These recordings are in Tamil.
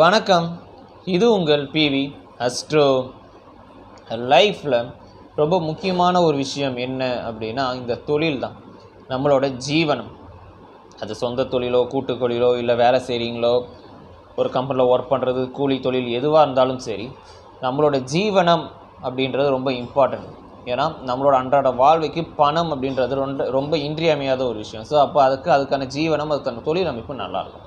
வணக்கம். இது உங்கள் பிவி அஸ்ட்ரோ லைஃப்பில் ரொம்ப முக்கியமான ஒரு விஷயம் என்ன அப்படின்னா இந்த தொழில் தான் நம்மளோட ஜீவனம். அது சொந்த தொழிலோ கூட்டு தொழிலோ இல்லை வேலை செய்கிறீங்களோ ஒரு கம்பெனியில் ஒர்க் பண்ணுறது கூலி தொழில் எதுவாக இருந்தாலும் சரி நம்மளோட ஜீவனம் அப்படின்றது ரொம்ப இம்பார்ட்டன்ட் ஏன்னா நம்மளோட அன்றாட வாழ்வுக்கு பணம் அப்படின்றது ரொம்ப ரொம்ப இன்றியமையாத ஒரு விஷயம். ஸோ அப்போ அதுக்கு அதுக்கான ஜீவனம் அதுக்கான தொழில் அமைப்பு நல்லாயிருக்கும்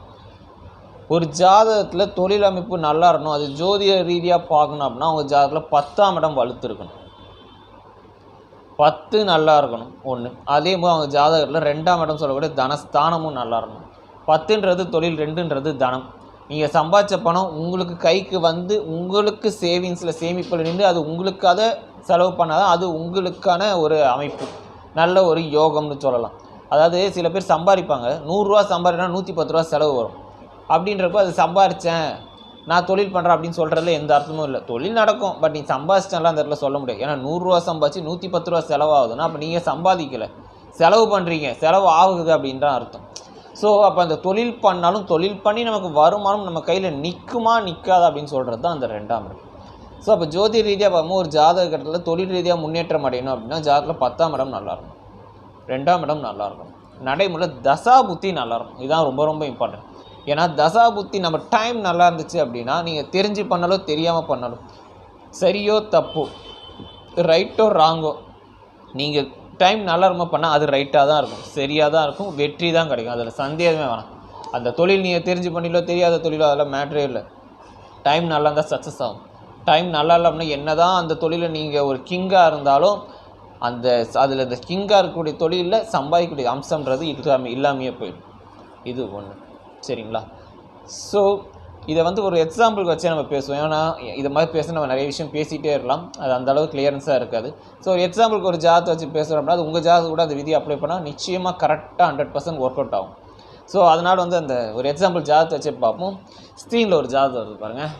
ஒரு ஜாதகத்தில் தொழில் அமைப்பு நல்லா இருக்கணும் அது ஜோதிட ரீதியாக பார்க்கணும் அப்படின்னா அவங்க ஜாதகத்தில் பத்தாம் இடம் வலுத்துருக்கணும். பத்து நல்லா இருக்கணும் ஒன்று அதே போல் அவங்க ஜாதகத்தில் ரெண்டாம் இடம் சொல்லக்கூடிய தனஸ்தானமும் நல்லா இருக்கணும். பத்துன்றது தொழில் ரெண்டுன்றது தனம். நீங்கள் சம்பாதிச்ச பணம் உங்களுக்கு கைக்கு வந்து உங்களுக்கு சேவிங்ஸில் சேமிப்பில் நின்று அது உங்களுக்காக செலவு பண்ணாதான் அது உங்களுக்கான ஒரு அமைப்பு. நல்ல ஒரு யோகம்னு சொல்லலாம். அதாவது சில பேர் சம்பாதிப்பாங்க நூறுரூவா சம்பாதினா நூற்றி பத்து ரூபா செலவு வரும். அப்படின்றப்போ அது சம்பாரித்தேன் நான் தொழில் பண்ணுறேன் அப்படின்னு சொல்கிறதுல எந்த அர்த்தமும் இல்லை. தொழில் நடக்கும் பட் நீ சம்பாதிச்சிட்டலாம் அந்த இடத்துல சொல்ல முடியாது. ஏன்னா நூறுரூவா சம்பாதிச்சு நூற்றி பத்து ரூபா செலவாகுதுன்னா அப்போ நீங்கள் சம்பாதிக்கலை. செலவு பண்ணுறீங்க செலவு ஆகுது அப்படின்ற அர்த்தம். ஸோ அப்போ அந்த தொழில் பண்ணாலும் தொழில் பண்ணி நமக்கு வருமானம் நம்ம கையில் நிற்குமா நிற்காதா அப்படின்னு சொல்கிறது தான் அந்த ரெண்டாம் இடம். ஸோ அப்போ ஜோதி ரீதியாக பார்க்கும்போது ஒரு ஜாதக கட்டத்தில் தொழில் ரீதியாக முன்னேற்றம் அடையணும் அப்படின்னா ஜாதகத்தில் பத்தாம் இடம் நல்லாயிருக்கும் ரெண்டாம் இடம் நல்லாயிருக்கும் நடைமுறை தசா புத்தி நல்லாயிருக்கும் இதுதான் ரொம்ப ரொம்ப இம்பார்ட்டன்ட் ஏன்னா தசா புத்தி நம்ம டைம் நல்லா இருந்துச்சு அப்படின்னா நீங்கள் தெரிஞ்சு பண்ணாலோ தெரியாமல் பண்ணாலும் சரியோ தப்போ. ரைட்டோ ராங்கோ நீங்கள் டைம் நல்லா இருமா பண்ணால் அது ரைட்டாக தான் இருக்கும். சரியாக தான் இருக்கும் வெற்றி தான் கிடைக்கும். அதில் சந்தேகமே வேணாம். அந்த தொழில் நீங்கள் தெரிஞ்சு பண்ணிலோ தெரியாத தொழிலோ அதெல்லாம் மேட்ரே இல்லை. டைம் நல்லா இருந்தால் சக்ஸஸ் ஆகும். டைம் நல்லா இல்லை அப்படின்னா என்ன தான் அந்த தொழிலில் நீங்கள் ஒரு கிங்காக இருந்தாலும் அந்த அதில் அந்த கிங்காக இருக்கக்கூடிய தொழிலில் சம்பாதிக்கக்கூடிய அம்சம்ன்றது இல்லாமல் இல்லாமையே போயிடும். இது ஒன்று சரிங்களா? ஸோ இதை வந்து ஒரு எக்ஸாம்பிளுக்கு வச்சே நம்ம பேசுவோம். ஏன்னா இது மாதிரி பேச நம்ம நிறைய விஷயம் பேசிகிட்டே இருக்கலாம். அது அந்த அளவுக்கு கிளியரன்ஸாக இருக்காது. ஸோ ஒரு எக்ஸாம்பிளுக்கு ஒரு ஜாதத்தை வச்சு பேசுகிறோம் அப்படின்னா அது உங்கள் ஜாதகம் கூட அந்த விதியை அப்ளை பண்ணால் நிச்சயமாக கரெக்டாக ஹண்ட்ரட் பர்சன்ட் ஒர்க் அவுட் ஆகும். ஸோ அதனால் வந்து அந்த ஒரு எக்ஸாம்பிள் ஜாதத்தை வச்சு பார்ப்போம். ஸ்க்ரீனில் ஒரு ஜாதகம் வருது பாருங்கள்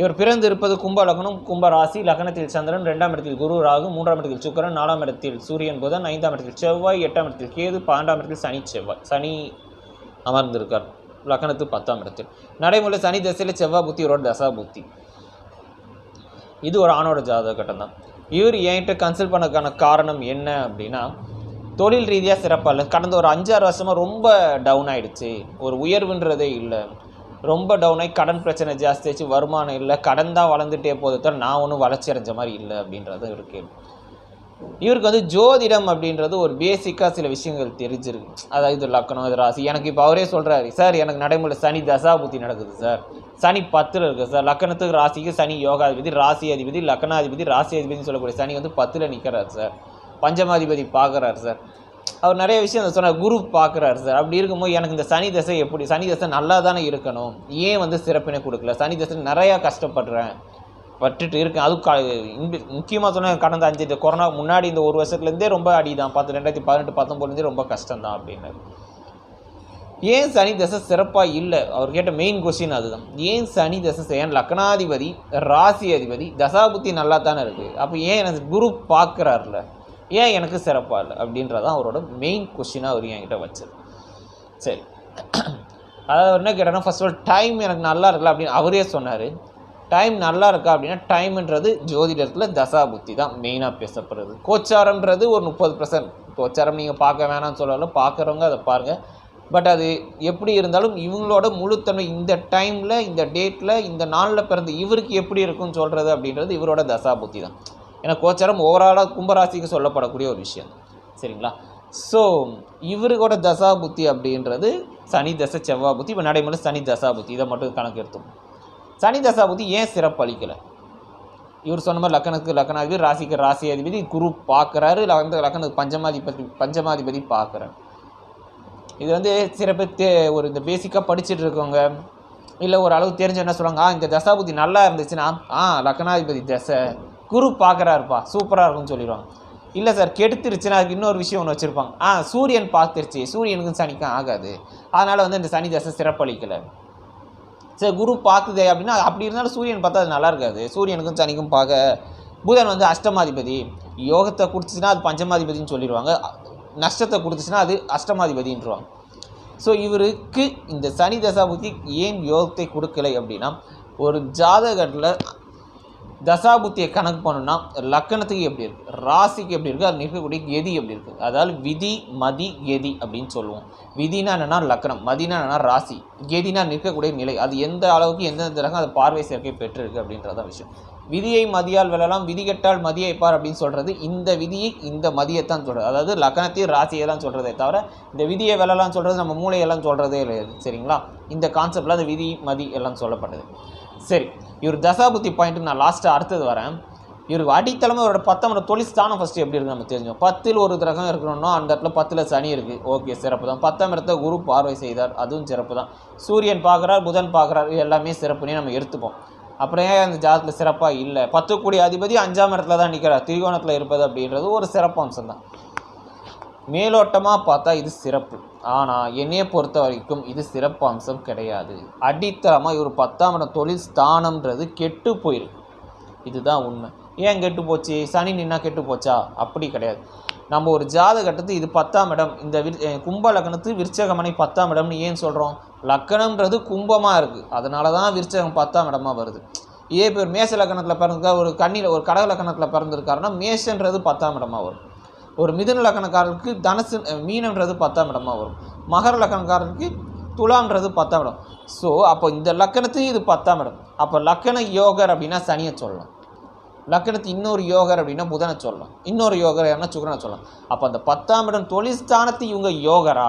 இவர் பிறந்து இருப்பது கும்ப லக்னம் கும்ப ராசி லக்னத்தில் சந்திரன் ரெண்டாம் இடத்தில் குரு ராகு மூன்றாம் இடத்தில் சுக்கரன் நாலாம் இடத்தில் சூரியன் புதன் ஐந்தாம் இடத்தில் செவ்வாய் எட்டாம் இடத்தில் கேது பன்னெண்டாம் இடத்தில் சனி செவ்வாய் சனி அமர்ந்திருக்கார். லக்னத்து பத்தாம் இடத்தில். நடைமுறை சனி தசையில் செவ்வாய் புத்தி இவரோட தசா புத்தி. இது ஒரு ஆணோட ஜாதக கட்டம் தான். இவர் என்கிட்ட கன்சல்ட் பண்ணதுக்கான காரணம் என்ன அப்படின்னா தொழில் ரீதியாக சிறப்பாக இல்லை. கடந்த ஒரு அஞ்சாறு வருஷமாக ரொம்ப டவுன் ஆயிடுச்சு. ஒரு உயர்வுன்றதே இல்லை. ரொம்ப டவுன் ஆகி கடன் பிரச்சனை ஜாஸ்தியாச்சு வருமானம் இல்லை. கடன் தான் வளர்ந்துட்டே போகுது தான் நான் ஒன்றும் வளர்ச்சி அடைஞ்ச மாதிரி இல்லை அப்படின்றது ஒரு கேள்வி. இவருக்கு வந்து ஜோதிடம் அப்படின்றது ஒரு பேசிக்காக சில விஷயங்கள் தெரிஞ்சிருக்கு. அதாவது இது லக்கணம் இது ராசி. எனக்கு இப்போ அவரே சொல்கிறாரு சார் எனக்கு நடைமுறை சனி தசாபுத்தி நடக்குது சார். சனி பத்தில் இருக்குது சார். லக்கணத்துக்கு ராசிக்கு சனி யோகாதிபதி ராசி அதிபதி லக்கணாதிபதி ராசி அதிபதினு சொல்லக்கூடிய சனி வந்து பத்தில் நிற்கிறார் சார். பஞ்சமாதிபதி பார்க்குறாரு சார். அவர் நிறைய விஷயம் சொன்னார் குரு பார்க்குறாரு சார். அப்படி இருக்கும்போது எனக்கு இந்த சனி தசை எப்படி சனி தசை நல்லா தானே இருக்கணும். ஏன் வந்து சிறப்பினை கொடுக்கல? சனி தசை நிறையா கஷ்டப்படுறேன். பட்டுட்டு இருக்கேன் அது முக்கியமாக சொன்ன கடந்த அஞ்சு இந்த கொரோனா முன்னாடி இந்த ஒரு வருஷத்துலேருந்தே ரொம்ப அடி தான் பார்த்து ரெண்டாயிரத்தி பதினெட்டு பத்தொம்பதுலேருந்தே ரொம்ப கஷ்டம் தான் அப்படின்னாரு ஏன் சனி தசை சிறப்பாக இல்லை? அவர் கேட்ட மெயின் கொஸ்டின் அதுதான். ஏன் சனி தசை ஏன் லக்னாதிபதி ராசி அதிபதி தசாபுத்தி நல்லா தானே இருக்குது அப்போ ஏன் எனக்கு குரு பார்க்குறாருல? ஏன் எனக்கு சிறப்பாக இல்லை? அப்படின்றதான் அவரோட மெயின் கொஸ்டினாக அவர் என்கிட்ட வச்சது. சரி. அதாவது என்ன கேட்டேன்னா ஃபர்ஸ்ட் ஆஃப் ஆல் டைம் எனக்கு நல்லா இருக்கல அப்படின்னு அவரே சொன்னார். டைம் நல்லா இருக்கா அப்படின்னா டைம்ன்றது ஜோதிடத்தில் தசா புத்தி தான் மெயினாக பேசப்படுறது. கோச்சாரம்ன்றது ஒரு முப்பது பர்சன்ட் கோச்சாரம் நீங்கள் பார்க்க வேணாம்னு சொல்லலாம் பார்க்குறவங்க அதை பாருங்கள் பட் அது எப்படி இருந்தாலும் இவங்களோட முழுத்தன்மை இந்த டைமில் இந்த டேட்டில் இந்த நாளில் பிறந்த இவருக்கு எப்படி இருக்கும்னு சொல்கிறது அப்படின்றது இவரோட தசா புத்தி தான். ஏன்னா கோச்சாரம் ஓவராலாக கும்பராசிக்கு சொல்லப்படக்கூடிய ஒரு விஷயம். சரிங்களா? ஸோ இவருக்கோட தசா புத்தி அப்படின்றது சனி தசை செவ்வாய் புத்தி. இப்போ நடைமுறை சனி தசா புத்தி இதை மட்டும் கணக்கு எடுத்தோம் சனி தசா புத்தி ஏன் சிறப்பு அளிக்கலை இவர் சொன்ன மாதிரி லக்கணத்துக்கு லக்கணாதிபதி ராசிக்கு ராசி அதிபதி குரு பார்க்குறாரு வந்து லக்கணத்துக்கு பஞ்சமாதிபதி பஞ்சமாதிபதி பார்க்குறாரு. இது வந்து சிறப்பு தே ஒரு இந்த பேசிக்காக படிச்சுட்டு இருக்கவங்க இல்லை ஒரு அளவு தெரிஞ்ச என்ன சொல்லுவாங்க ஆ இந்த தசாபுத்தி நல்லா இருந்துச்சுன்னா ஆ லக்னாதிபதி தசை குரு பார்க்குறாருப்பா சூப்பராக இருக்கும்னு சொல்லிடுவாங்க. இல்லை சார் கெடுத்துருச்சுன்னா அதுக்கு இன்னொரு விஷயம் ஒன்று வச்சுருப்பாங்க. ஆ சூரியன் பார்த்துருச்சு சூரியனுக்கும் சனிக்கும் ஆகாது. அதனால் வந்து இந்த சனி தசை சிறப்பளிக்கலை. சரி குரு பார்க்குதே அப்படின்னா அப்படி இருந்தாலும் சூரியன் பார்த்தா அது நல்லா இருக்காது. சூரியனுக்கும் சனிக்கும் பார்க்க புதன் வந்து அஷ்டமாதிபதி. யோகத்தை கொடுத்துச்சுன்னா அது பஞ்சமாதிபதினு சொல்லிடுவாங்க. நஷ்டத்தை கொடுத்துச்சுன்னா அது அஷ்டமாதிபதின்றவாங்க. ஸோ இவருக்கு இந்த சனி தசாபுத்தி ஏன் யோகத்தை கொடுக்கலை அப்படின்னா ஒரு ஜாதகத்தில் தசாபுத்தியை கணக்கு பண்ணணும்னா லக்கணத்துக்கு எப்படி இருக்குது ராசிக்கு எப்படி இருக்குது அது நிற்கக்கூடிய கெதி எப்படி இருக்குது அதாவது விதி மதி கெதி அப்படின்னு சொல்லுவோம். விதினா என்னென்னா லக்கணம் மதினா என்னன்னா ராசி. கெதினா நிற்கக்கூடிய நிலை. அது எந்த அளவுக்கு எந்தெந்த ரகம் அது பார்வை சேர்க்கை பெற்றிருக்கு அப்படின்றதான் விஷயம். விதியை மதியால் வெல்லலாம் விதி கெட்டால் பார் அப்படின்னு சொல்கிறது இந்த விதியை இந்த மதியத்தான் சொல்கிறது அதாவது லக்னத்தையும் ராசியை தான் சொல்கிறதே தவிர இந்த விதியை வெல்லலாம் சொல்கிறது நம்ம மூளையெல்லாம் சொல்கிறதே கிடையாது சரிங்களா? இந்த கான்செப்டில் அந்த விதி மதி எல்லாம் சொல்லப்பட்டது சரி இவர் தசாபுத்தி பாயிண்ட்டு நான் லாஸ்ட்டாக அடுத்தது வரேன். இவருக்கு அடித்தளமே அவரோட பத்தமோட தொழில் ஸ்தானம் ஃபஸ்ட்டு எப்படி இருக்குது நம்ம தெரிஞ்சோம். பத்தில் ஒரு கிரகம் இருக்கணும்னா அந்த இடத்துல பத்தில் சனி இருக்குது ஓகே சிறப்பு தான் பத்தாம் இடத்த குரு பார்வை செய்தார். அதுவும் சிறப்பு தான் சூரியன் பார்க்குறார் புதன் பார்க்குறார். இது எல்லாமே சிறப்புனே நம்ம எடுத்துப்போம். அப்புறம் ஏன் அந்த ஜாதத்தில் சிறப்பாக இல்லை? பத்து கோடி அதிபதி அஞ்சாம் இடத்துல தான் நிற்கிறார் திரிகோணத்தில் இருப்பது அப்படின்றது ஒரு சிறப்பு அம்சம் தான். மேலோட்டமாக பார்த்தா இது சிறப்பு. ஆனால் என்னையை பொறுத்த வரைக்கும் இது சிறப்பு அம்சம் கிடையாது. அடித்தளமாக இவர் பத்தாம் இடம் தொழில் ஸ்தானம்ன்றது கெட்டு போயிருக்கு. இதுதான் உண்மை. ஏன் கெட்டு போச்சு? சனி நின்னா கெட்டு போச்சா? அப்படி கிடையாது. நம்ம ஒரு ஜாதகட்டத்து இது பத்தாம் இடம் இந்த விரு கும்ப லக்னத்து விருச்சகமனை பத்தாம் இடம்னு ஏன் சொல்கிறோம் லக்கணம்ன்றது கும்பமாக இருக்குது அதனால தான் விருச்சகம் பத்தாம் இடமாக வருது. இதே பேர் மேச லக்கணத்தில் பிறந்திருக்கார் ஒரு கண்ணியில் ஒரு கடக லக்கணத்தில் பிறந்திருக்காருன்னா மேஷன்றது பத்தாம் இடமாக வரும். ஒரு மிதுன லக்கணக்காரருக்கு தனுசு மீனன்றது பத்தாம் இடமா வரும். மகர லக்கணக்காரருக்கு துலாம்ன்றது பத்தாம் இடம். ஸோ அப்போ இந்த லக்கணத்துக்கு இது பத்தாம் இடம். அப்போ லக்கண யோகர் அப்படின்னா சனியை சொல்லலாம் லக்கணத்து இன்னொரு யோகர் அப்படின்னா புதனை சொல்லலாம். இன்னொரு யோகர் யாருன்னா சுக்கரனை சொல்லலாம். அப்போ அந்த பத்தாம் இடம் தொழில்ஸ்தானத்து இவங்க யோகரா?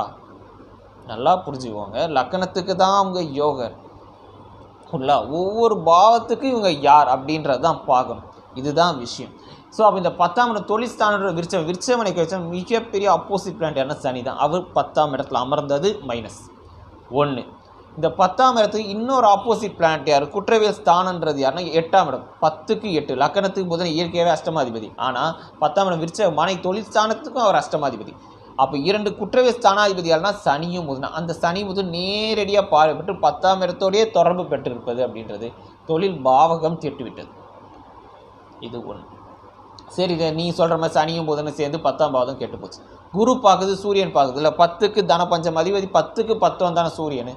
நல்லா புரிஞ்சுக்குவாங்க லக்கணத்துக்கு தான் அவங்க யோகர். ஃபுல்லா ஒவ்வொரு பாவத்துக்கும் இவங்க யார் அப்படின்றது தான் பார்க்கணும். இதுதான் விஷயம். ஸோ அப்போ இந்த பத்தாம் இடம் தொழில் விருச்சம் விருச்சமனைக்கு வச்ச மிகப்பெரிய அப்போசிட் பிளான்ட் என்ன சனி தான் அவர் பத்தாம் இடத்துல அமர்ந்தது மைனஸ் ஒன்று இந்த பத்தாம் இடத்துக்கு இன்னொரு ஆப்போசிட் பிளானட் யார்? குற்றவியல் ஸ்தானன்றது யாருன்னா எட்டாம் இடம். பத்துக்கு எட்டு. லக்கணத்துக்கு புதன் இயற்கையாகவே அஷ்டமாதிபதி. ஆனால் பத்தாம் இடம் விரிச்ச மனை தொழில் ஸ்தானத்துக்கும் அவர் அஷ்டமாதிபதி. அப்போ இரண்டு குற்றவியல் ஸ்தானாதிபதி யாருன்னா சனியும் புதன் அந்த சனி புதன் நேரடியாக பார்வைப்பட்டு பத்தாம் இடத்தோடையே தொடர்பு பெற்றிருப்பது அப்படின்றது தொழில் பாவகம் திட்டுவிட்டது. இது ஒன்று சரி இதை நீ சொல்கிற மாதிரி சனியும் புதனும் சேர்ந்து பத்தாம் பாவம் கெட்டு போச்சு குரு பார்க்குது சூரியன் பார்க்குது. இல்லை பத்துக்கு தனபஞ்சம் அதிபதி பத்துக்கு பத்து வந்தான சூரியன்.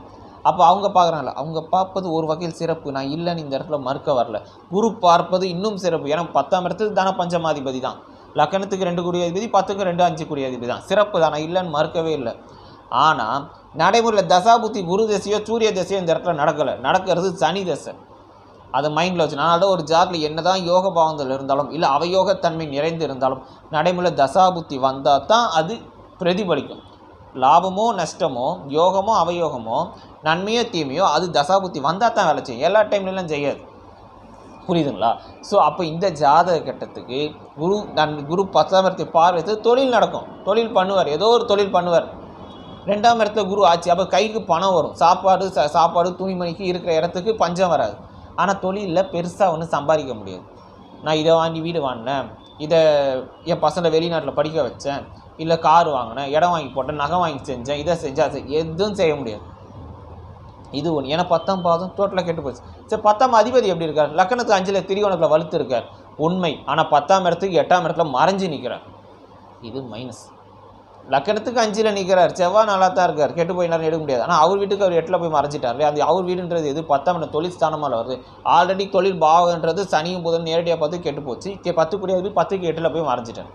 அப்போ அவங்க பார்க்குறாங்கல்ல அவங்க பார்ப்பது ஒரு வகையில் சிறப்பு. நான் இல்லைன்னு இந்த இடத்துல மறுக்க வரல. குரு பார்ப்பது இன்னும் சிறப்பு. ஏன்னா பத்தாம் இடத்துக்கு தானே பஞ்சமாதிபதி தான். லக்கணத்துக்கு ரெண்டு குடி அதிபதி பத்துக்கு ரெண்டு அஞ்சு குடி அதிபதி தான். சிறப்பு தான். நான் இல்லைன்னு மறுக்கவே இல்லை. ஆனால் நடைமுறையில் தசாபுத்தி குரு தசையோ சூரிய தசையோ இந்த இடத்துல நடக்கலை. நடக்கிறது சனி தசை. அதை மைண்டில் வச்சு நான் ஒரு ஜாத்தில் என்ன தான் யோக பாவங்கள் இருந்தாலும் இல்லை அவயோகத்தன்மை நிறைந்து இருந்தாலும் நடைமுறையில் தசாபுத்தி வந்தால் தான் அது பிரதிபலிக்கும். லாபமோ நஷ்டமோ யோகமோ அவயோகமோ நன்மையோ தீமையோ அது தசாபுத்தி வந்தால் தான் வேலை செய்யும். எல்லா டைம்லலாம் செய்யாது. புரியுதுங்களா? ஸோ அப்போ இந்த ஜாதக கட்டத்துக்கு குரு நன் குரு பத்தாம் இடத்தை பார்வைத்து தொழில் நடக்கும். தொழில் பண்ணுவார். ஏதோ ஒரு தொழில் பண்ணுவார். ரெண்டாம் இடத்துல குரு ஆச்சு அப்போ கைக்கு பணம் வரும். சாப்பாடு ச சாப்பாடு துணிமணிக்கு இருக்கிற இடத்துக்கு பஞ்சம் வராது. ஆனால் தொழிலில் பெருசாக ஒன்றும் சம்பாதிக்க முடியாது. நான் இதை வாங்கி வீடு வாங்கினேன். இதை என் பசங்களை வெளிநாட்டில் படிக்க வச்சேன். இல்லை கார் வாங்கினேன். இடம் வாங்கி போட்டேன். நகை வாங்கி செஞ்சேன். இதை செஞ்சா எதுவும் செய்ய முடியாது. இது ஒன்று ஏன்னா பத்தாம் பாதம் டோட்டலாக கெட்டு போச்சு. சரி பத்தாம் அதிபதி எப்படி இருக்கார்? லக்கணத்துக்கு அஞ்சில் திரிகோணத்தில் வலுத்து இருக்கார் உண்மை. ஆனால் பத்தாம் இடத்துக்கு எட்டாம் இடத்துல மறைஞ்சு நிற்கிறார் இது மைனஸ் லக்கணத்துக்கு அஞ்சில் நிற்கிறார் செவ்வாய் நல்லா தான் இருக்கார். கெட்டு போய் நேரம் எடுக்க முடியாது. ஆனால் அவர் வீட்டுக்கு அவர் எட்டில் போய் மறைஞ்சிட்டார் அது அந்த அவர் வீடுன்றது எது? பத்தாம் இடம் தொழில் ஸ்தானமாக வருது. ஆல்ரெடி தொழில் பாவன்றது சனியும் புதன் நேரடியாக பார்த்து கெட்டு போச்சு. பத்து கூடியது பத்துக்கு எட்டில் போய் மறைஞ்சிட்டார்.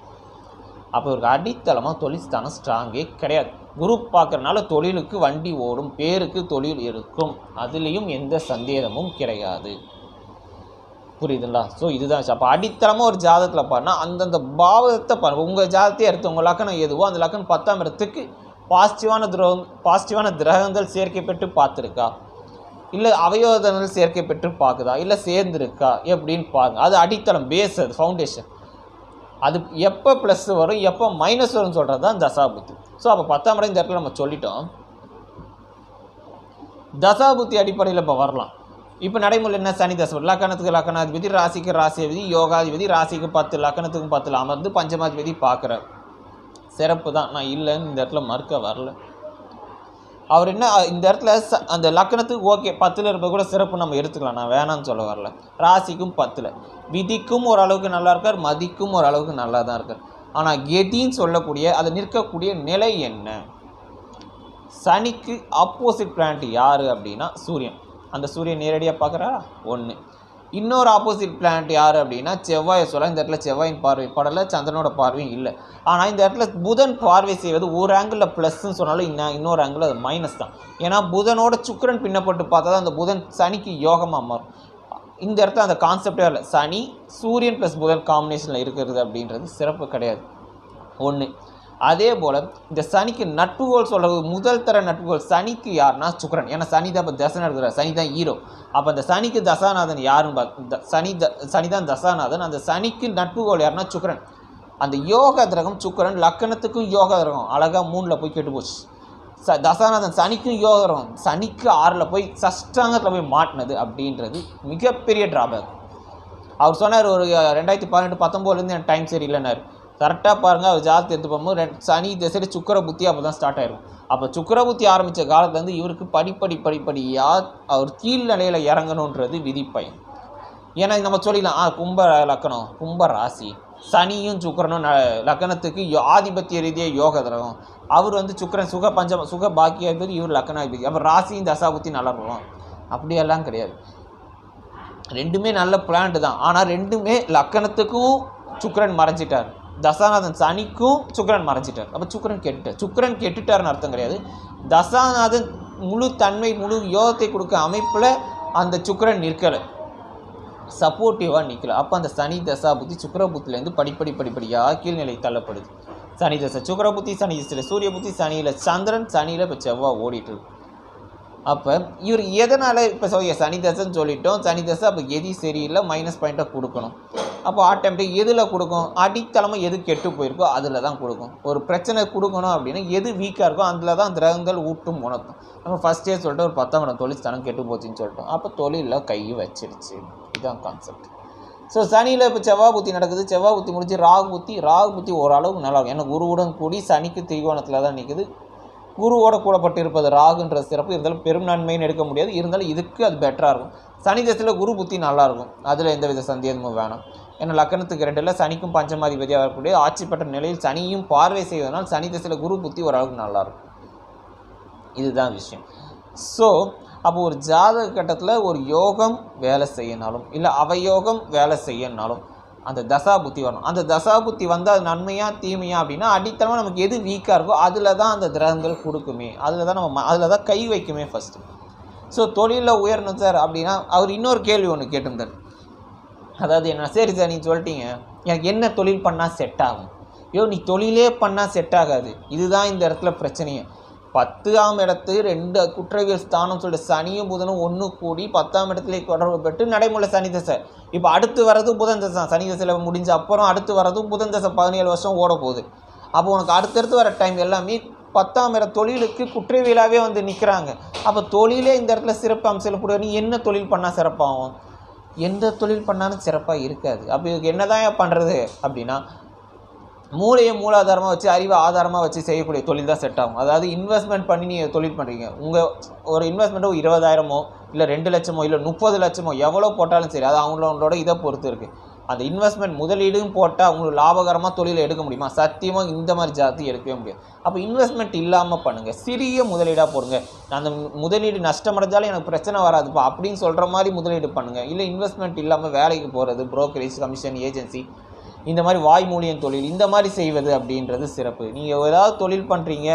அப்போ இவருக்கு அடித்தளமாக தொழில்ஸ்தானம் ஸ்ட்ராங்கே கிடையாது. குரு பார்க்கறனால தொழிலுக்கு வண்டி ஓடும் பேருக்கு தொழில் இருக்கும். அதுலேயும் எந்த சந்தேகமும் கிடையாது. புரியுதுங்களா? ஸோ இதுதான் அப்போ அடித்தளமாக ஒரு ஜாதகத்தில் பாருன்னா அந்தந்த பாவத்தை பாருங்க. உங்கள் ஜாதகத்தையே எடுத்து உங்கள் லக்கணம் எதுவோ அந்த லக்கணம் பத்தாம் இடத்துக்கு பாசிட்டிவான துரோகம் பாசிட்டிவான கிரகங்கள் சேர்க்கப்பட்டு பார்த்துருக்கா? இல்லை அவயோதனங்கள் சேர்க்கப்பட்டு பார்க்குதா? இல்லை சேர்ந்துருக்கா? எப்படின்னு பாருங்க. அது அடித்தளம் பேஸ் அது ஃபவுண்டேஷன் அது எப்போ ப்ளஸ் வரும் எப்போ மைனஸ் வரும்னு சொல்கிறது தான் தசாபுத்தி. ஸோ அப்போ பத்தாம் இடம் இந்த இடத்துல நம்ம சொல்லிட்டோம். தசாபுத்தி அடிப்படையில் இப்போ வரலாம். இப்போ நடைமுறையில் என்ன? சனி தசை லக்கணத்துக்கு லக்கணாதிபதி ராசிக்கு ராசிபதி யோகாதிபதி ராசிக்கு பத்து லக்கணத்துக்கும் பத்தில் அமர்ந்து பஞ்சமாதிபதி பார்க்குறார். சிறப்பு தான் நான் இல்லைன்னு இந்த இடத்துல மறுக்க வரல. அவர் என்ன இந்த இடத்துல ச அந்த லக்கணத்துக்கு ஓகே பத்தில் இருப்பது கூட சிறப்பு நம்ம எடுத்துக்கலாம். நான் வேணாம்னு சொல்ல வரல. ராசிக்கும் பத்தில். விதிக்கும் ஓரளவுக்கு நல்லா இருக்கார் மதிக்கும் ஓரளவுக்கு நல்லா தான் இருக்கார். ஆனால் கெதின்னு சொல்லக்கூடிய அதை நிற்கக்கூடிய நிலை என்ன? சனிக்கு ஆப்போசிட் பிளானட் யார் அப்படின்னா சூரியன். அந்த சூரியன் நேரடியாக பார்க்குறா ஒன்று இன்னொரு ஆப்போசிட் பிளானட் யார் அப்படின்னா செவ்வாயை சொல்ல இந்த இடத்துல செவ்வாயின் பார்வை படலை சந்திரனோட பார்வையும் இல்லை. ஆனால் இந்த இடத்துல புதன் பார்வை செய்வது ஒரு ஆங்கிளில் ப்ளஸ்ன்னு சொன்னாலும் இன்னும் இன்னொரு ஆங்கிள் அது மைனஸ் தான். ஏன்னா புதனோட சுக்கரன் பின்னப்பட்டு பார்த்தா தான் அந்த புதன் சனிக்கு யோகமாக மாறும். இந்த இடத்துல அந்த கான்செப்டே இல்லை சனி சூரியன் ப்ளஸ் புதன் காம்பினேஷனில் இருக்கிறது அப்படின்றது சிறப்பு கிடையாது. ஒன்று அதே போல் இந்த சனிக்கு நட்புகோல் சொல்கிறது முதல் தர நட்புகோல் சனிக்கு யாருன்னா சுக்கரன். ஏன்னா சனி தான் இப்போ தசை நடத்துகிறார் சனி தான் ஹீரோ அப்போ அந்த சனிக்கு தசாநாதன் யாருன்னு பார்த்து த- சனி த சனி தான் தசாநாதன். அந்த சனிக்கு நட்புகோல் யாருன்னா சுக்கரன். அந்த யோக கிரகம் சுக்கரன். லக்கணத்துக்கும் யோக கிரகம். அழகாக மூணில் போய் கெட்டு போச்சு. ச தசாநாதன் சனிக்கும் யோக கிரகம். சனிக்கு ஆறில் போய் சஷ்டாங்கத்தில் போய் மாட்டினது அப்படின்றது மிகப்பெரிய டிராபேக் அவர் சொன்னார் ஒரு ரெண்டாயிரத்தி பதினெட்டு பத்தொம்போதுலேருந்து எனக்கு டைம் சரியில்லைன்னாரு. கரெக்டாக பாருங்கள் அவர் ஜாதகத்தை எடுத்து போகும்போது ரெண்டு சனி திசையில் சுக்கர புத்தி அப்போ தான் ஸ்டார்ட் ஆயிரும். அப்போ சுக்கர புத்தி ஆரம்பித்த காலத்துலேருந்து இவருக்கு படிப்படி படிப்படியாக அவர் கீழ்நிலையில் இறங்கணுன்றது விதிப்பயன் ஏன்னா நம்ம சொல்லிடலாம் ஆ கும்ப லக்கணம் கும்ப ராசி. சனியும் சுக்கரனும் ந லக்கணத்துக்கு யோ- ஆதிபத்திய ரீதியாக யோக கிரகம் அவர் வந்து சுக்கிரன் சுக பஞ்சம சுக பாக்கியாதிபதி இவர் லக்கணாதிபதி. அப்போ ராசியும் தசாபுத்தி நல்லா இருக்கும். அப்படியெல்லாம் கிடையாது. ரெண்டுமே நல்ல பிளான்ட் தான். ஆனால் ரெண்டுமே லக்கணத்துக்கும் சுக்கிரன் மறைஞ்சிட்டார். தசாநாதன் சனிக்கும் சுக்கரன் மறைஞ்சிட்டார். அப்போ சுக்கரன் கெட்டுட்டார். சுக்கரன் கெட்டுட்டார்னு அர்த்தம் கிடையாது. தசாநாதன் முழு தன்மை முழு யோகத்தை கொடுக்க அமைப்பில் அந்த சுக்கரன் நிற்கலை. சப்போர்ட்டிவாக நிற்கல அப்போ அந்த சனி தசா புத்தி சுக்கிர புத்திலேருந்து படிப்படி படிப்படியாக கீழ்நிலை தள்ளப்படுது. சனி தசை சுக்கிர புத்தி சனி தசையில் சூரிய புத்தி சனியில் சந்திரன் சனியில் இப்போ செவ்வாய் ஓடிட்டு இருக்கு. அப்போ இவர் எதனால் இப்போ சனி தசைன்னு சொல்லிட்டோம். சனி தசை அப்போ எதி சரியில்லை மைனஸ் பாயிண்ட்டாக கொடுக்கணும். அப்போ ஆட்டோமேட்டிக் எதில் கொடுக்கும்? அடித்தளமாக எது கெட்டு போயிருக்கோ அதில் தான் கொடுக்கும். ஒரு பிரச்சனை கொடுக்கணும் அப்படின்னா எது வீக்காக இருக்கோ அதில் தான் திரகங்கள் ஊட்டும் உணர்த்தும். நம்ம ஃபஸ்ட்டே சொல்லிட்டு ஒரு பத்தாம் இடம் தொழில் ஸ்தானம் கெட்டு போச்சுன்னு சொல்லிட்டோம். அப்போ தொழிலில் கை வச்சிருச்சு. இதுதான் கான்செப்ட் ஸோ சனியில் இப்போ செவ்வாய் புத்தி நடக்குது. செவ்வாய் புத்தி முடிஞ்சு ராகு புத்தி ராகு புத்தி ஓரளவுக்கு நல்லா இருக்கும். ஏன்னா குருவுடன் கூடி சனிக்கு திரிகோணத்தில் தான் நிற்குது குருவோட கூடப்பட்டு இருப்பது ராகுன்ற சிறப்பு. இருந்தாலும் பெரும் நன்மைன்னு எடுக்க முடியாது. இருந்தாலும் இதுக்கு அது பெட்டராக இருக்கும். சனி தசையில் குரு புத்தி நல்லாயிருக்கும் அதில் எந்த வித சந்தேகமும் வேணும். ஏன்னா லக்கணத்துக்கு ரெண்டில் சனிக்கும் பஞ்சமாதிபதியாக வரக்கூடிய ஆட்சி பெற்ற நிலையில் சனியும் பார்வை செய்வதனால் சனி தசையில் குரு புத்தி ஓரளவுக்கு நல்லாயிருக்கும் இதுதான் விஷயம். ஸோ அப்போ ஒரு ஜாதக கட்டத்தில் ஒரு யோகம் வேலை செய்யனாலும் இல்லை அவயோகம் வேலை செய்யனாலும் அந்த தசா புத்தி வரணும். அந்த தசா புத்தி வந்து அது நன்மையாக தீமையா அப்படின்னா அடித்தளமாக நமக்கு எது வீக்காக இருக்கோ அதில் தான் அந்த கிரகங்கள் கொடுக்குமே. அதில் தான் நம்ம அதில் தான் கை வைக்குமே ஃபஸ்ட்டு ஸோ தொழிலில் உயரணும் சார் அப்படின்னா அவர் இன்னொரு கேள்வி ஒன்று கேட்டிருந்தார். அதாவது என்ன சரி சார் நீங்கள் சொல்லிட்டீங்க. எனக்கு என்ன தொழில் பண்ணால் செட் ஆகும்? ஐயோ நீ தொழிலே பண்ணால் செட் ஆகாது. இதுதான் இந்த இடத்துல பிரச்சனையே. பத்தாம் இடத்து ரெண்டு குற்றவியல் ஸ்தானம் சொல்லிட்டு சனியும் புதனும் ஒன்று கூடி பத்தாம் இடத்துல தொடர்பு பெற்று நடைமுறை சனி தசை. இப்போ அடுத்து வரதும் புதன் தசை. தான். சனி தசையில் முடிஞ்ச அப்புறம் அடுத்து வரதும் புதன் தசை. பதினேழு வருஷம் ஓட போகுது. அப்போ உனக்கு அடுத்தடுத்து வர டைம் எல்லாமே பத்தாம் இட தொழிலுக்கு குற்றவியலாகவே வந்து நிற்கிறாங்க அப்போ தொழிலே இந்த இடத்துல சிறப்பு அம்சம் நீ என்ன தொழில் பண்ணால் சிறப்பாகும்? எந்த தொழில் பண்ணாலும் சிறப்பாக இருக்காது. அப்போ இதுக்கு என்னதான் பண்ணுறது அப்படின்னா மூளையை மூலாதாரமாக வச்சு அறிவை ஆதாரமாக வச்சு செய்யக்கூடிய தொழில் தான் செட் ஆகும். அதாவது இன்வெஸ்ட்மெண்ட் பண்ணி நீங்கள் தொழில் பண்ணுறீங்க உங்கள் ஒரு இன்வெஸ்ட்மெண்ட்டோ இருபதாயிரமோ இல்லை ரெண்டு லட்சமோ இல்லை முப்பது லட்சமோ எவ்வளோ போட்டாலும் சரி அது அவங்களோட இதை பொறுத்து இருக்குது அந்த இன்வெஸ்ட்மெண்ட் முதலீடும் போட்டால் உங்களுக்கு லாபகரமாக தொழிலை எடுக்க முடியுமா? சத்தியமாக இந்த மாதிரி ஜாதி எடுக்கவே முடியாது. அப்போ இன்வெஸ்ட்மெண்ட் இல்லாமல் பண்ணுங்கள் சிறிய முதலீடாக போடுங்க. அந்த முதலீடு நஷ்டமடைஞ்சாலும் எனக்கு பிரச்சனை வராதுப்பா. அப்படின்னு சொல்கிற மாதிரி முதலீடு பண்ணுங்கள் இல்லை இன்வெஸ்ட்மெண்ட் இல்லாமல் வேலைக்கு போகிறது புரோக்கரேஜ் கமிஷன் ஏஜென்சி இந்த மாதிரி வாய்மூலியம் தொழில் இந்த மாதிரி செய்வது அப்படின்றது சிறப்பு. நீங்கள் ஏதாவது தொழில் பண்ணுறீங்க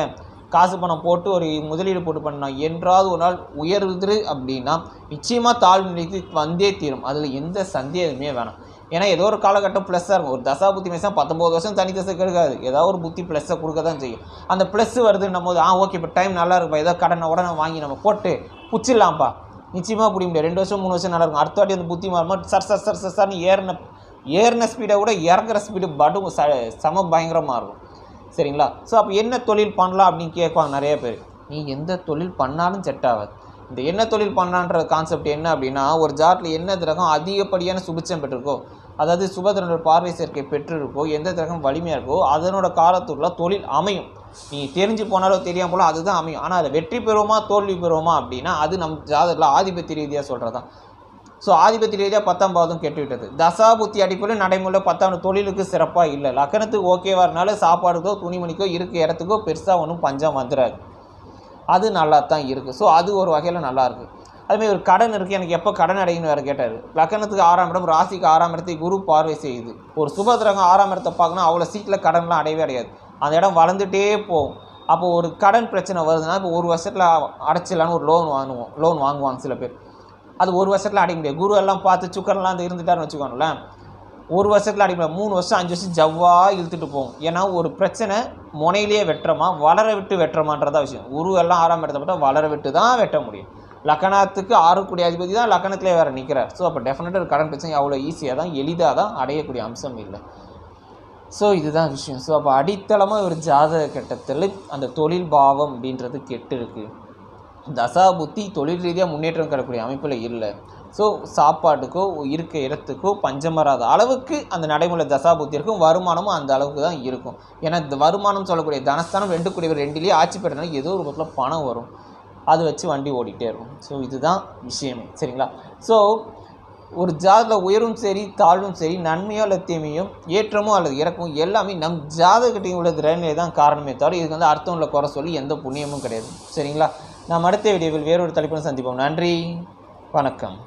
காசு பணம் போட்டு ஒரு முதலீடு போட்டு பண்ணால் என்றாவது ஒரு நாள் உயருது அப்படின்னா நிச்சயமாக தாழ்நிலைக்கு வந்தே தீரும். அதில் எந்த சந்தேகமே வேணாம். ஏன்னா ஏதோ ஒரு காலகட்டம் ப்ளஸ்ஸாக இருக்கும். ஒரு தசா புத்தி மேசம் பத்தொம்போது வருஷம் தனி தசை கெடுக்காது. ஏதாவது ஒரு புத்தி ப்ளஸ்ஸை கொடுக்க தான் செய்யும். அந்த ப்ளஸ் வருதுன்னும் போது ஆ ஓகே இப்போ டைம் நல்லா இருக்குப்பா. ஏதோ கடனை உடனே வாங்கி நம்ம போட்டு புச்சிடலாம்ப்பா. நிச்சயமாக பிடிக்க முடியாது ரெண்டு வருஷம் மூணு வருஷம் நல்லா இருக்கும். அடுத்த வாட்டி அந்த புத்தி மாறுமா சர் சர் சர் சர் சர்னு ஏறின ஏறின ஸ்பீடை விட இறங்குற ஸ்பீடு படு ச சம பயங்கரமாக இருக்கும். சரிங்களா? ஸோ அப்போ என்ன தொழில் பண்ணலாம் அப்படின்னு கேட்பாங்க நிறைய பேர். நீ எந்த தொழில் பண்ணாலும் செட் ஆகாது. இந்த என்ன தொழில் பண்ணலான்ற கான்செப்ட் என்ன அப்படின்னா ஒரு ஜாட்டில் என்ன கிரகம் அதிகப்படியான சுபிச்சம் பெற்றிருக்கோ அதாவது சுபத்திரனோட பார்வை சேர்க்கை பெற்றிருக்கோ எந்த கிரகம் வலிமையாக இருக்கோ அதனோட காலத்துள்ள தொழில் அமையும். நீ தெரிஞ்சு போனாலோ தெரியாமல் போல அதுதான் அமையும். ஆனால் அதை வெற்றி பெறுவோமா தோல்வி பெறுவோமா அப்படின்னா அது நம் ஜாதகத்தில் ஆதிபத்திய ரீதியாக சொல்கிறது தான் ஸோ ஆதிபத்திய ரீதியாக பத்தாம் பாவதும் கெட்டுவிட்டது. தசாபுத்தி அடிப்படையில் நடைமுறையில் பத்தாம் தொழிலுக்கு சிறப்பாக இல்லை. லக்கணத்துக்கு ஓகேவா இருந்தாலும் சாப்பாடுக்கோ துணிமணிக்கோ இருக்க இடத்துக்கோ பெருசாக ஒன்றும் பஞ்சம் வந்துடாது அது நல்லா தான் இருக்குது ஸோ அது ஒரு வகையில் நல்லா இருக்குது அதுமாதிரி ஒரு கடன் இருக்குது எனக்கு எப்போ கடன் அடையணும் வேறு கேட்டார். லக்கணத்துக்கு ஆறாம் இடம் ராசிக்கு ஆறாம் இடத்தை குரு பார்வை செய்யுது. ஒரு சுபத்திரகம் ஆறாம் இடத்தை பார்க்கணும் அவ்வளோ சீக்கிரம் கடன்லாம் அடையவே அடையாது. அந்த இடம் வளர்ந்துட்டே போகும். அப்போ ஒரு கடன் பிரச்சனை வருதுன்னா இப்போ ஒரு வருஷத்தில் அடைச்சிடலான்னு ஒரு லோன் வாங்குவோம். லோன் வாங்குவாங்க சில பேர். அது ஒரு வருஷத்தில் அடைக்க முடியாது. குரு எல்லாம் பார்த்து சுக்கரெல்லாம் அது இருந்துட்டாருன்னு வச்சுக்கோங்களேன். ஒரு வருஷத்தில் அடிக்க முடியாது. மூணு வருஷம் அஞ்சு வருஷம் ஜவ்வாக இழுத்துட்டு போகும். ஏன்னா ஒரு பிரச்சனை முனையிலேயே வெட்டுறமா? வளர விட்டு வெட்டுறமான்றதான் விஷயம். குரு எல்லாம் ஆறாம் இடத்தப்பட்ட வளர விட்டு தான் வெட்ட முடியும். லக்கணத்துக்கு ஆறுக்குடி அதிபதி தான் லக்கணத்திலே வேறு நிற்கிறார் ஸோ அப்போ டெஃபினட்டாக கடன் பிரச்சனை அவ்வளோ ஈஸியாக தான் எளிதாக தான் அடையக்கூடிய அம்சம் இல்லை. ஸோ இதுதான் விஷயம். ஸோ அப்போ அடித்தளமாக ஒரு ஜாதக கட்டத்தில் அந்த தொழில் பாவம் அப்படின்றது கெட்டு இருக்குது தசா புத்தி தொழில் ரீதியாக முன்னேற்றம் பெறக்கூடிய அமைப்பில் இல்லை. ஸோ சாப்பாட்டுக்கோ இருக்க இடத்துக்கோ பஞ்சம் வராத அளவுக்கு அந்த நடைமுறை தசா புத்தி இருக்கும் வருமானமும் அந்த அளவுக்கு தான் இருக்கும். ஏன்னா இந்த வருமானம் சொல்லக்கூடிய தனஸ்தானம் ரெண்டு கூடிய ரெண்டுலேயே ஆட்சி பெறனால ஏதோ ஒரு பக்கத்தில் பணம் வரும். அதை வச்சு வண்டி ஓடிக்கிட்டே இருக்கும். ஸோ இதுதான் விஷயமே. சரிங்களா? ஸோ ஒரு ஜாதகத்தில் உயரும் சரி தாழ்வும் சரி நன்மையோ அல்லது தீமையும் ஏற்றமோ அல்லது இறக்கமோ எல்லாமே நம் ஜாதகத்தையும் உள்ள திறனிலே தான் காரணமே தவிர இதுக்கு வந்து அர்த்தம் உள்ள குறை சொல்லி எந்த புண்ணியமும் கிடையாது. சரிங்களா? நாம் அடுத்த வீடியோவில் வேறொரு தலைப்புடன் சந்திப்போம். நன்றி. வணக்கம்.